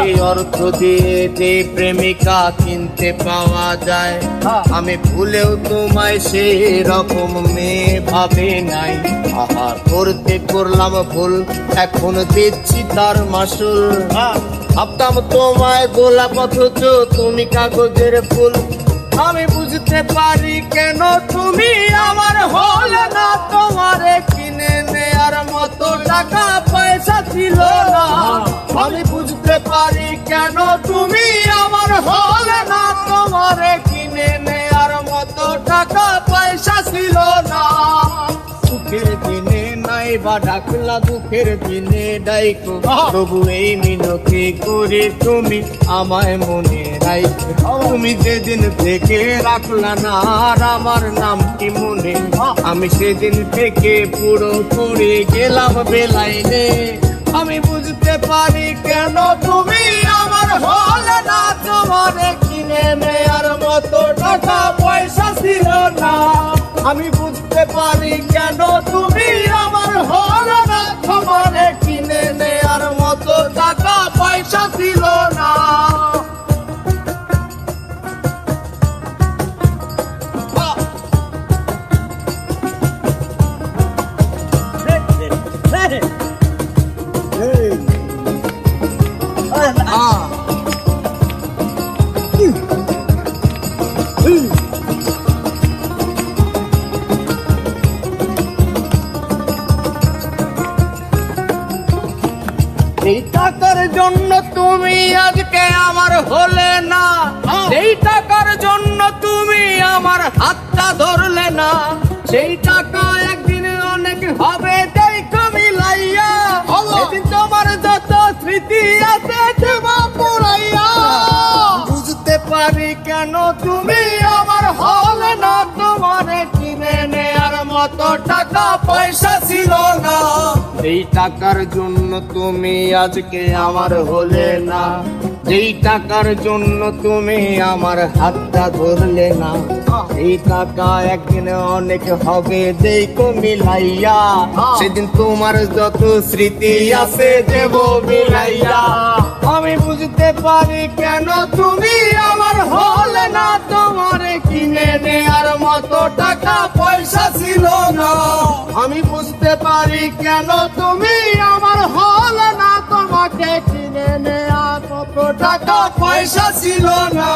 এই অর্থ দিয়ে যে প্রেমিকা কিনতে পাওয়া যায় হ্যাঁ। আমি ভুলেও তোমায় সেই রকম মেয়ে ভাবে নাই আহা করতে করলাম ভুল এখন দিচ্ছি তার মাসুল হ্যাঁ। ভাবতাম তোমায় গোলাপ অথচ তুমি কাগজের ফুল আমি বুঝতে পারি কেন তুমি আমার হলে না। তোমারে কিনে নেয়ার মতো টাকা, পয়সা ছিল না। আমি বুঝতে পারি কেন তুমি আমার হলে দিনে নাই বা ডাকলা দুঃখের দিনে ডাইকো। তবু এই মিনতি করে তুমি আমায় মনে রাইকো তুমি যেদিন থেকে রাখলা না আর আমার নামটি মনে? আমি সেদিন থেকে পুরো পুরি গেলাম বেলাইনে। আমি বুঝতে পারি কেন তুমি আমার হলে না তোমার কিনে নেয়ার মতো টাকা পয়সা ছিল না। আমি বুঝতে পারি কেন তুমি এই টাকার জন্য তুমি আজকে আমার হলে না? সেই টাকার জন্য তুমি আমার হাতটা ধরলে না? সেই টাকা একদিন অনেক হবে তুমি আমার হলে না, তোমারে কিনে নেয়ার মতো টাকা, পয়সা ছিল না। এই টাকার জন্য তুমি আজকে আমার হলে না এই টাকার জন্য তুমি আমার হাতটা ধরলে না, এই টাকা একদিন অনেক হবে, দেখো মিলাইয়া। সেদিন তোমার যত স্মৃতি আছে দেব মিলাইয়া। আমি বুঝতে পারি কেন তুমি পারি কেন তুমি? আমার হল না তোমাকে কিনে নেয়া কত টাকা? পয়সা ছিল না।